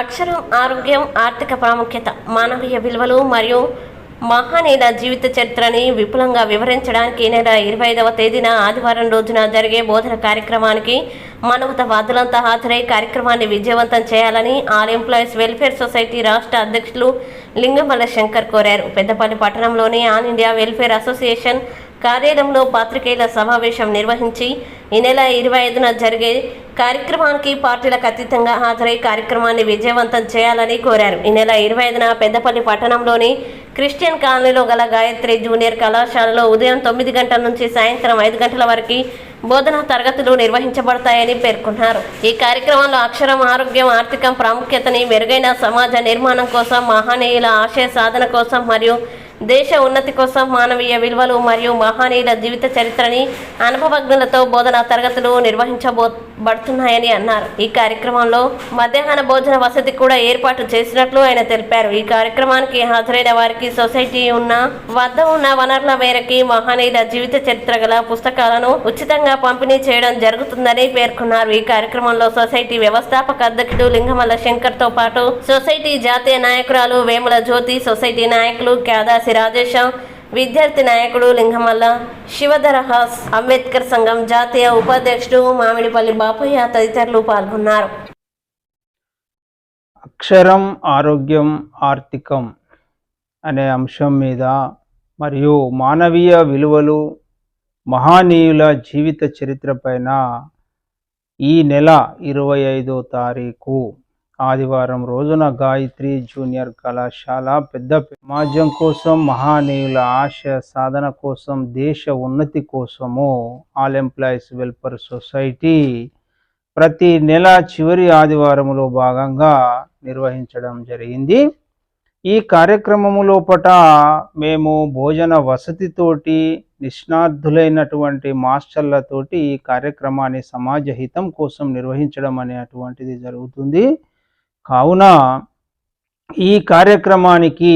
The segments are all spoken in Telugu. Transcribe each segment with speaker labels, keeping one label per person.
Speaker 1: అక్షరం ఆరోగ్యం ఆర్థిక ప్రాముఖ్యత మానవీయ విలువలు మరియు మహానేత జీవిత చరిత్రని విపులంగా వివరించడానికి ఈ నెల ఇరవై ఐదవ తేదీన ఆదివారం రోజున జరిగే బోధన కార్యక్రమానికి మనవత వాదులంతా హాజరై కార్యక్రమాన్ని విజయవంతం చేయాలని ఆల్ ఎంప్లాయీస్ వెల్ఫేర్ సొసైటీ రాష్ట్ర అధ్యక్షులు లింగమల్ల శంకర్ కోరారు. పెద్దపల్లి పట్టణంలోని ఆల్ ఇండియా వెల్ఫేర్ అసోసియేషన్ కార్యాలయంలో పాత్రికేయుల సమావేశం నిర్వహించి ఈ నెల ఇరవై ఐదున జరిగే కార్యక్రమానికి పార్టీలకు అతీతంగా హాజరై కార్యక్రమాన్ని విజయవంతం చేయాలని కోరారు. ఈ నెల ఇరవై ఐదున పెద్దపల్లి పట్టణంలోని క్రిస్టియన్ కాలనీలో గల గాయత్రి జూనియర్ కళాశాలలో ఉదయం తొమ్మిది గంటల నుంచి సాయంత్రం ఐదు గంటల వరకు బోధనా తరగతులు నిర్వహించబడతాయని పేర్కొన్నారు. ఈ కార్యక్రమంలో అక్షరం ఆరోగ్యం ఆర్థికం ప్రాముఖ్యతని మెరుగైన సమాజ నిర్మాణం కోసం మహనీయుల ఆశయ సాధన కోసం మరియు దేశ ఉన్నతి కోసం మానవీయ విలువలు మరియు మహనీయుల జీవిత చరిత్రని అనుభవజ్ఞులతో బోధనా తరగతులు నిర్వహించబో పడుతున్నాయని అన్నారు. ఈ కార్యక్రమంలో మధ్యాహ్న భోజన వసతి కూడా ఏర్పాటు చేసినట్లు ఆయన తెలిపారు. ఈ కార్యక్రమానికి హాజరైన వారికి సొసైటీ ఉన్న వద్ద ఉన్న వనరుల మేరకి మహానీయుల జీవిత చరిత్ర గల పుస్తకాలను ఉచితంగా పంపిణీ చేయడం జరుగుతుందని పేర్కొన్నారు. ఈ కార్యక్రమంలో సొసైటీ వ్యవస్థాపక అధ్యక్షుడు లింగమల్ల శంకర్తో పాటు సొసైటీ జాతీయ నాయకురాలు వేముల జ్యోతి సొసైటీ నాయకులు క్యాదాసి రాజేశం విద్యార్థి నాయకుడు లింగమల్ల శివధరహాస్ అంబేద్కర్ సంఘం జాతీయ ఉపాధ్యక్షుడు మామిడిపల్లి బాపయ్య తదితరులు పాల్గొన్నారు.
Speaker 2: అక్షరం ఆరోగ్యం ఆర్థికం అనే అంశం మీద మరియు మానవీయ విలువలు మహానీయుల జీవిత చరిత్ర పైన ఈ నెల ఇరవై ఐదో తారీఖు ఆదివారం రోజున గాయత్రి జూనియర్ కళాశాల పెద్ద సమాజం కోసం మహానీయుల ఆశ సాధన కోసం దేశ ఉన్నతి కోసము ఆల్ ఎంప్లాయీస్ వెల్ఫేర్ సొసైటీ ప్రతి నెల చివరి ఆదివారములో భాగంగా నిర్వహించడం జరిగింది. ఈ కార్యక్రమము లోపట మేము భోజన వసతితోటి నిష్ణార్థులైనటువంటి మాస్టర్లతోటి ఈ కార్యక్రమాన్ని సమాజ హితం కోసం నిర్వహించడం అనేటువంటిది జరుగుతుంది. కావున ఈ కార్యక్రమానికి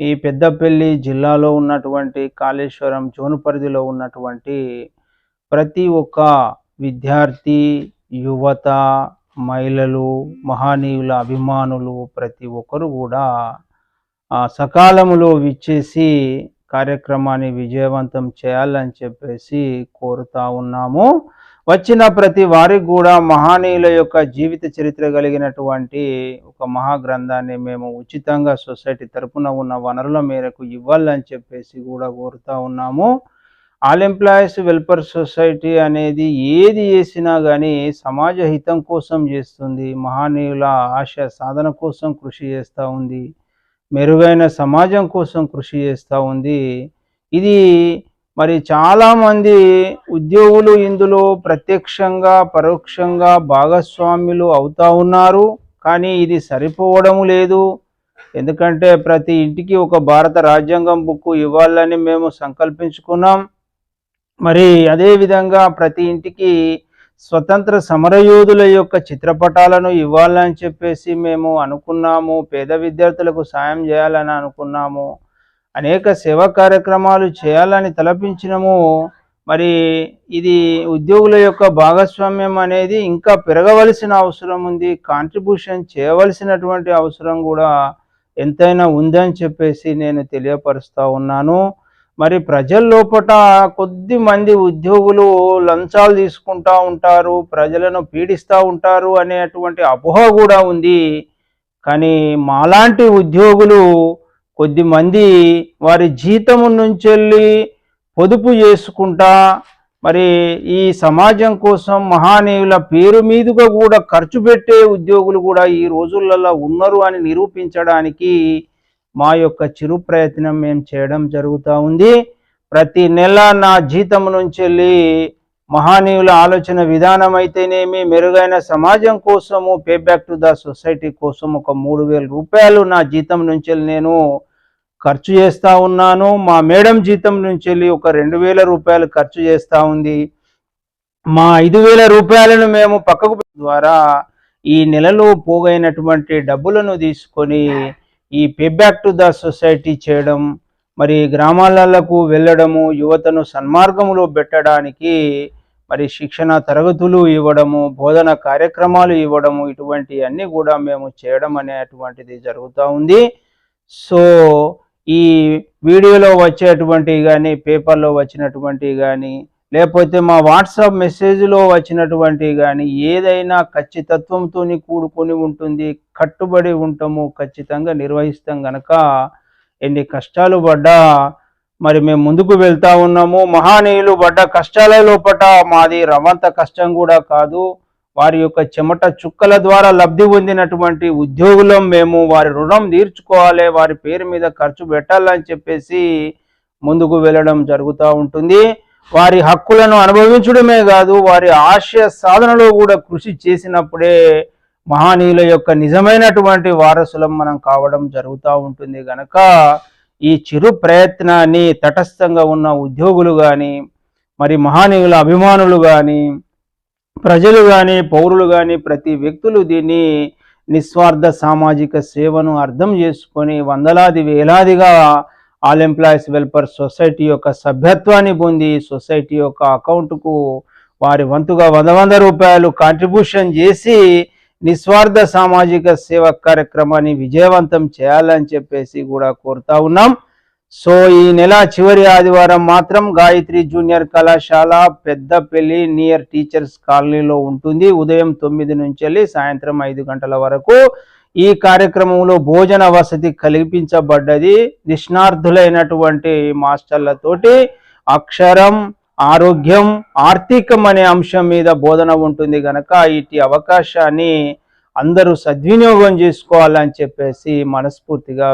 Speaker 2: ఈ పెద్దపల్లి జిల్లాలో ఉన్నటువంటి కాళేశ్వరం జోను పరిధిలో ఉన్నటువంటి ప్రతి ఒక్క విద్యార్థి యువత మహిళలు మహానీయుల అభిమానులు ప్రతి ఒక్కరు కూడా సకాలంలో విచ్చేసి కార్యక్రమాన్ని విజయవంతం చేయాలని చెప్పేసి కోరుతా ఉన్నాము. వచ్చిన ప్రతి వారికి కూడా మహానీయుల యొక్క జీవిత చరిత్ర కలిగినటువంటి ఒక మహాగ్రంథాన్ని మేము ఉచితంగా సొసైటీ తరపున ఉన్న వనరుల మేరకు ఇవ్వాలని చెప్పేసి కూడా కోరుతా ఉన్నాము. ఆల్ ఎంప్లాయీస్ వెల్ఫేర్ సొసైటీ అనేది ఏది చేసినా కానీ సమాజ హితం కోసం చేస్తుంది. మహానీయుల ఆశ సాధన కోసం కృషి చేస్తూ ఉంది. మెరుగైన సమాజం కోసం కృషి చేస్తూ ఉంది. ఇది మరి చాలామంది ఉద్యోగులు ఇందులో ప్రత్యక్షంగా పరోక్షంగా భాగస్వాములు అవుతా ఉన్నారు. కానీ ఇది సరిపోవడం లేదు. ఎందుకంటే ప్రతి ఇంటికి ఒక భారత రాజ్యాంగం బుక్ ఇవ్వాలని మేము సంకల్పించుకున్నాం. మరి అదేవిధంగా ప్రతి ఇంటికి స్వతంత్ర సమరయోధుల యొక్క చిత్రపటాలను ఇవ్వాలని చెప్పేసి మేము అనుకున్నాము. పేద విద్యార్థులకు సాయం చేయాలని అనుకున్నాము. అనేక సేవా కార్యక్రమాలు చేయాలని తలపించినము. మరి ఇది ఉద్యోగుల యొక్క భాగస్వామ్యం అనేది ఇంకా పెరగవలసిన అవసరం ఉంది. కాంట్రిబ్యూషన్ చేయవలసినటువంటి అవసరం కూడా ఎంతైనా ఉందని చెప్పేసి నేను తెలియపరుస్తూ ఉన్నాను. మరి ప్రజల్లోపట కొద్ది మంది ఉద్యోగులు లంచాలు తీసుకుంటా ఉంటారు ప్రజలను పీడిస్తూ ఉంటారు అనేటువంటి అపోహ కూడా ఉంది. కానీ మాలాంటి ఉద్యోగులు కొద్దిమంది వారి జీతము నుంచి వెళ్ళి పొదుపు చేసుకుంటా మరి ఈ సమాజం కోసం మహానీయుల పేరు మీదుగా కూడా ఖర్చు పెట్టే ఉద్యోగులు కూడా ఈ రోజులలో ఉన్నారు అని నిరూపించడానికి మా యొక్క చిరు ప్రయత్నం మేము చేయడం జరుగుతూ ఉంది. ప్రతి నెల నా జీతం నుంచి వెళ్ళి మహానీయుల ఆలోచన విధానం అయితేనేమి మెరుగైన సమాజం కోసము pay back to the society కోసం ఒక మూడు వేల రూపాయలు నా జీతం నుంచి నేను ఖర్చు చేస్తూ ఉన్నాను. మా మేడం జీతం నుంచి వెళ్ళి ఒక రెండు వేల రూపాయలు ఖర్చు చేస్తూ ఉంది. మా ఐదు వేల రూపాయలను మేము పక్కకు ద్వారా ఈ నెలలో పోగైనటువంటి డబ్బులను తీసుకొని ఈ pay back to the society చేయడం మరి గ్రామాలకు వెళ్ళడము యువతను సన్మార్గంలో పెట్టడానికి మరి శిక్షణ తరగతులు ఇవ్వడము బోధన కార్యక్రమాలు ఇవ్వడము ఇటువంటి అన్నీ కూడా మేము చేయడం అనేటువంటిది జరుగుతూ ఉంది. సో ఈ వీడియోలో వచ్చేటువంటివి కానీ పేపర్లో వచ్చినటువంటివి కానీ లేకపోతే మా వాట్సాప్ మెసేజ్లో వచ్చినటువంటివి కానీ ఏదైనా ఖచ్చితత్వంతో కూడుకొని ఉంటుంది కట్టుబడి ఉంటాము ఖచ్చితంగా నిర్వహిస్తాం గనక ఎన్ని కష్టాలు పడ్డా మరి మేము ముందుకు వెళ్తా ఉన్నాము. మహానీయులు పడ్డ కష్టాల లోపట మాది రవంత కష్టం కూడా కాదు. వారి యొక్క చెమట చుక్కల ద్వారా లబ్ధి పొందినటువంటి ఉద్యోగులం మేము. వారి రుణం తీర్చుకోవాలి. వారి పేరు మీద ఖర్చు పెట్టాలని చెప్పేసి ముందుకు వెళ్ళడం జరుగుతూ ఉంటుంది. వారి హక్కులను అనుభవించడమే కాదు వారి ఆశయ సాధనలో కూడా కృషి చేసినప్పుడే మహానీయుల యొక్క నిజమైనటువంటి వారసులం మనం కావడం జరుగుతూ ఉంటుంది. గనక ఈ చిరు ప్రయత్నాన్ని తటస్థంగా ఉన్న ఉద్యోగులు కానీ మరి మహానీయుల అభిమానులు కానీ ప్రజలు కానీ పౌరులు కానీ ప్రతి వ్యక్తులు దీన్ని నిస్వార్థ సామాజిక సేవను అర్థం చేసుకొని వందలాది వేలాదిగా ఆల్ ఎంప్లాయీస్ వెల్ఫేర్ సొసైటీ యొక్క సభ్యత్వాన్ని పొంది సొసైటీ యొక్క అకౌంట్కు వారి వంతుగా వంద వంద రూపాయలు కాంట్రిబ్యూషన్ చేసి నిస్వార్థ సామాజిక సేవ కార్యక్రమాన్ని విజయవంతం చేయాలని చెప్పేసి కూడా కోరుతా ఉన్నాం. సో ఈ నెల చివరి ఆదివారం మాత్రం గాయత్రి జూనియర్ కళాశాల పెద్దపల్లి నియర్ టీచర్స్ కాలనీలో ఉంటుంది. ఉదయం తొమ్మిది నుంచి వెళ్ళి సాయంత్రం ఐదు గంటల వరకు ఈ కార్యక్రమంలో భోజన వసతి కల్పించబడ్డది. నిష్ణార్థులైనటువంటి మాస్టర్లతోటి అక్షరం ఆరోగ్యం ఆర్థికం అనే అంశం మీద బోధన ఉంటుంది గనక ఇటు అవకాశాన్ని అందరూ సద్వినియోగం చేసుకోవాలని చెప్పేసి మనస్ఫూర్తిగా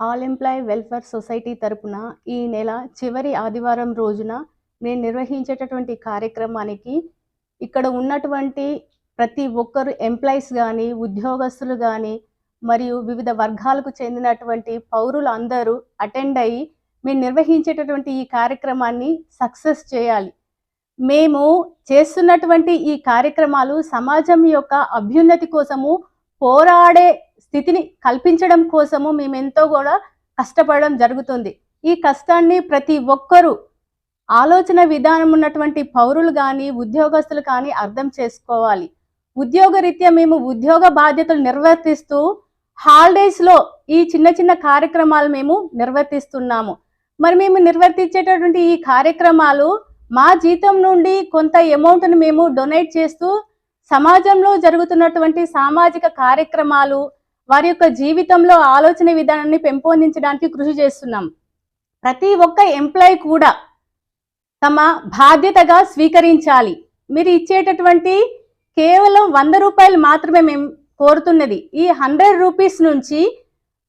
Speaker 3: ఆల్ ఎంప్లాయ్ వెల్ఫేర్ సొసైటీ తరపున ఈ నెల చివరి ఆదివారం రోజున నేను నిర్వహించేటటువంటి కార్యక్రమానికి ఇక్కడ ఉన్నటువంటి ప్రతి ఒక్కరు ఎంప్లాయీస్ కానీ ఉద్యోగస్తులు కానీ మరియు వివిధ వర్గాలకు చెందినటువంటి పౌరులు అందరూ అటెండ్ అయ్యి మేము నిర్వహించేటటువంటి ఈ కార్యక్రమాన్ని సక్సెస్ చేయాలి. మేము చేస్తున్నటువంటి ఈ కార్యక్రమాలు సమాజం యొక్క అభ్యున్నతి కోసము పోరాడే స్థితిని కల్పించడం కోసము మేము ఎంతో కూడా కష్టపడడం జరుగుతుంది. ఈ కష్టాన్ని ప్రతి ఒక్కరూ ఆలోచన విధానం ఉన్నటువంటి పౌరులు కానీ ఉద్యోగస్తులు కానీ అర్థం చేసుకోవాలి. ఉద్యోగరీత్యా మేము ఉద్యోగ బాధ్యతలు నిర్వర్తిస్తూ హాలిడేస్లో ఈ చిన్న చిన్న కార్యక్రమాలు మేము నిర్వర్తిస్తున్నాము. మరి మేము నిర్వర్తించేటటువంటి ఈ కార్యక్రమాలు మా జీతం నుండి కొంత అమౌంట్ని మేము డొనేట్ చేస్తూ సమాజంలో జరుగుతున్నటువంటి సామాజిక కార్యక్రమాలు వారి యొక్క జీవితంలో ఆలోచన విధానాన్ని పెంపొందించడానికి కృషి చేస్తున్నాం. ప్రతి ఒక్క ఎంప్లాయీ కూడా తమ బాధ్యతగా స్వీకరించాలి. మీరు ఇచ్చేటటువంటి కేవలం వంద రూపాయలు మాత్రమే మేము కోరుతున్నది. ఈ హండ్రెడ్ రూపీస్ నుంచి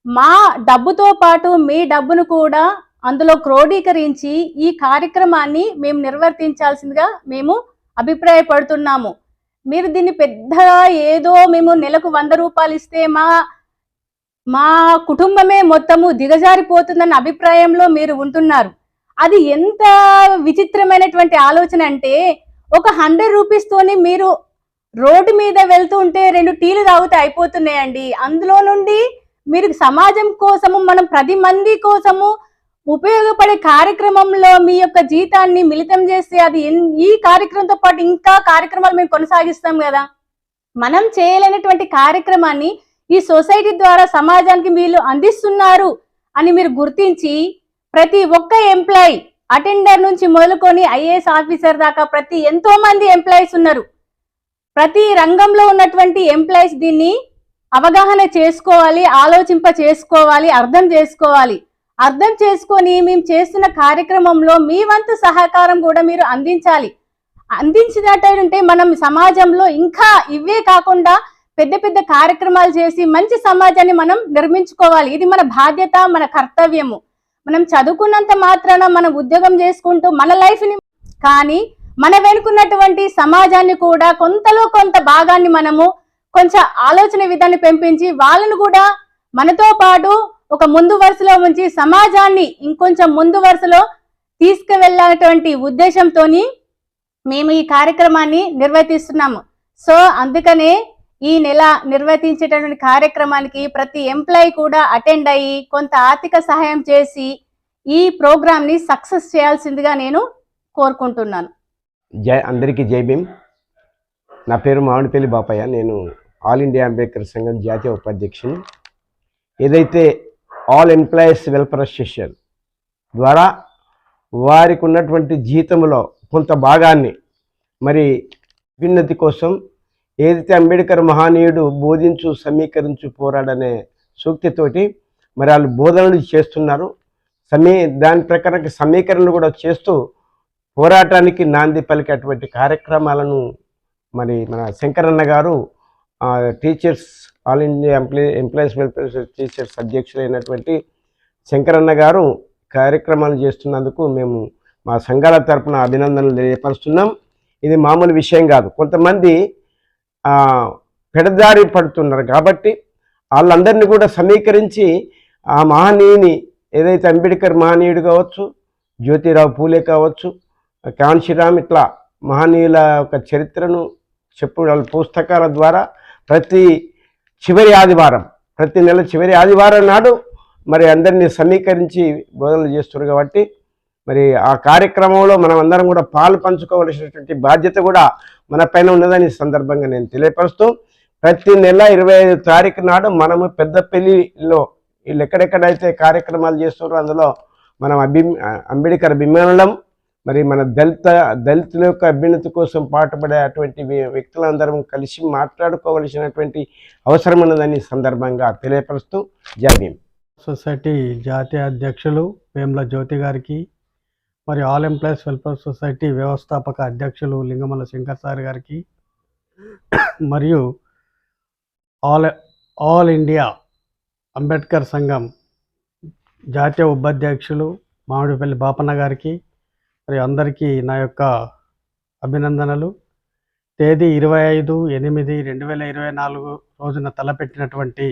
Speaker 3: మా డబ్బుతో పాటు మీ డబ్బును కూడా అందులో క్రోడీకరించి ఈ కార్యక్రమాన్ని మేము నిర్వర్తించాల్సిందిగా మేము అభిప్రాయపడుతున్నాము. మీరు దీన్ని పెద్దగా ఏదో మేము నెలకు వంద రూపాయలు ఇస్తే మా మా కుటుంబమే మొత్తము దిగజారిపోతుందన్న అభిప్రాయంలో మీరు ఉంటున్నారు. అది ఎంత విచిత్రమైనటువంటి ఆలోచన అంటే ఒక హండ్రెడ్ రూపీస్తోని మీరు రోడ్డు మీద వెళ్తూ ఉంటే రెండు టీలు తాగితే అయిపోతున్నాయండి. అందులో నుండి మీరు సమాజం కోసము మనం ప్రతి మంది కోసము ఉపయోగపడే కార్యక్రమంలో మీ యొక్క జీతాన్ని మిళితం చేస్తే అది ఈ కార్యక్రమంతో పాటు ఇంకా కార్యక్రమాలు మేము కొనసాగిస్తాం కదా. మనం చేయలేనటువంటి కార్యక్రమాన్ని ఈ సొసైటీ ద్వారా సమాజానికి వీళ్ళు అందిస్తున్నారు అని మీరు గుర్తించి ప్రతి ఒక్క ఎంప్లాయీ అటెండర్ నుంచి మొదలుకొని ఐఏఎస్ ఆఫీసర్ దాకా ప్రతి ఎంతో మంది ఎంప్లాయీస్ ఉన్నారు. ప్రతి రంగంలో ఉన్నటువంటి ఎంప్లాయీస్ దీన్ని అవగాహన చేసుకోవాలి ఆలోచింప చేసుకోవాలి అర్థం చేసుకోవాలి. అర్థం చేసుకొని మేము చేస్తున్న కార్యక్రమంలో మీ వంతు సహకారం కూడా మీరు అందించాలి. అందించినట్టంటే మనం సమాజంలో ఇంకా ఇవే కాకుండా పెద్ద పెద్ద కార్యక్రమాలు చేసి మంచి సమాజాన్ని మనం నిర్మించుకోవాలి. ఇది మన బాధ్యత మన కర్తవ్యము. మనం చదువుకున్నంత మాత్రాన మనం ఉద్యోగం చేసుకుంటూ మన లైఫ్ని కానీ మన వెనుకున్నటువంటి సమాజాన్ని కూడా కొంతలో కొంత భాగాన్ని మనము కొంచెం ఆలోచన విధాన్ని పెంపించి వాళ్ళను కూడా మనతో పాటు ఒక ముందు వరుసలో ఉంచి సమాజాన్ని ఇంకొంచెం ముందు వరుసలో తీసుకువెళ్ళేటువంటి ఉద్దేశంతోని మేము ఈ కార్యక్రమాన్ని నిర్వర్తిస్తున్నాము. సో అందుకనే ఈ నెల నిర్వర్తించేటటువంటి కార్యక్రమానికి ప్రతి ఎంప్లాయీ కూడా అటెండ్ అయ్యి కొంత ఆర్థిక సహాయం చేసి ఈ ప్రోగ్రామ్ని సక్సెస్ చేయాల్సిందిగా నేను కోరుకుంటున్నాను.
Speaker 4: జై అందరికీ జై భీమ్. నా పేరు మామిడిపల్లి బాపయ్య. నేను ఆల్ ఇండియా అంబేద్కర్ సంఘం జాతీయ ఉపాధ్యక్షుని. ఏదైతే ఆల్ ఎంప్లాయీస్ వెల్ఫేర్ అసోసియేషన్ ద్వారా వారికి ఉన్నటువంటి జీతంలో కొంత భాగాన్ని మరి అభ్యున్నతి కోసం ఏదైతే అంబేద్కర్ మహానీయుడు బోధించు సమీకరించు పోరాడనే సూక్తితోటి మరి వాళ్ళు బోధనలు చేస్తున్నారు. సమీ దాని ప్రకారం సమీకరణలు కూడా చేస్తూ పోరాటానికి నాంది పలికేటువంటి కార్యక్రమాలను మరి మన Shankaranna garu teachers all India employee employees welfare teachers అధ్యక్షులైనటువంటి Shankaranna గారు కార్యక్రమాలు చేస్తున్నందుకు మేము మా సంఘాల తరఫున అభినందనలు తెలియపరుస్తున్నాం. ఇది మామూలు విషయం కాదు. కొంతమంది పెడదారి పడుతున్నారు కాబట్టి వాళ్ళందరినీ కూడా సమీకరించి ఆ మహనీయుని ఏదైతే అంబేద్కర్ మహనీయుడు కావచ్చు జ్యోతిరావు పూలే కావచ్చు కాంశీరామ్ ఇట్లా మహనీయుల యొక్క చరిత్రను చెప్పు వాళ్ళ పుస్తకాల ద్వారా ప్రతి చివరి ఆదివారం ప్రతి నెల చివరి ఆదివారం నాడు మరి అందరినీ సమీకరించి బోధనలు చేస్తున్నారు కాబట్టి మరి ఆ కార్యక్రమంలో మనం అందరం కూడా పాలు పంచుకోవలసినటువంటి బాధ్యత కూడా మన పైన ఉన్నదని సందర్భంగా నేను తెలియపరుస్తూ ప్రతి నెల ఇరవై ఐదు తారీఖు నాడు మనము పెద్దపల్లిలో వీళ్ళు ఎక్కడెక్కడైతే కార్యక్రమాలు చేస్తున్నారో అందులో మనం అభి అంబేద్కర్ అభిమానులం మరి మన దళిత దళితుల యొక్క అభ్యున్నతి కోసం పాటుపడే అటువంటి వ్యక్తులందరం కలిసి మాట్లాడుకోవలసినటువంటి అవసరం ఉన్నదని సందర్భంగా తెలియపరుస్తూ జాబీం
Speaker 5: సొసైటీ జాతీయ అధ్యక్షులు వేముల జ్యోతి గారికి మరి ఆల్ ఎంప్లాయీస్ వెల్ఫేర్ సొసైటీ వ్యవస్థాపక అధ్యక్షులు లింగమల శంకర్ సార్ గారికి మరియు ఆల్ ఆల్ ఇండియా అంబేద్కర్ సంఘం జాతీయ ఉపాధ్యక్షులు మామిడిపల్లి బాపన్న గారికి మరి అందరికీ నా యొక్క అభినందనలు. తేదీ ఇరవై ఐదు ఎనిమిది రెండు వేల ఇరవై నాలుగు రోజున తలపెట్టినటువంటి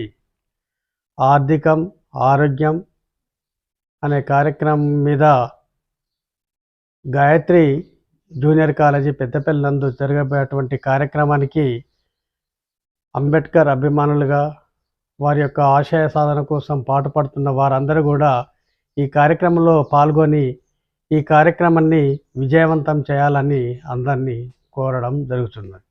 Speaker 5: ఆర్థికం ఆరోగ్యం అనే కార్యక్రమం మీద గాయత్రి జూనియర్ కాలేజీ పెద్దపల్లినందు జరగబోయేటువంటి కార్యక్రమానికి అంబేద్కర్ అభిమానులుగా వారి యొక్క ఆశయ సాధన కోసం పాటుపడుతున్న వారందరూ కూడా ఈ కార్యక్రమంలో పాల్గొని ఈ కార్యక్రమాన్ని విజయవంతం చేయాలని అందరినీ కోరడం జరుగుతున్నది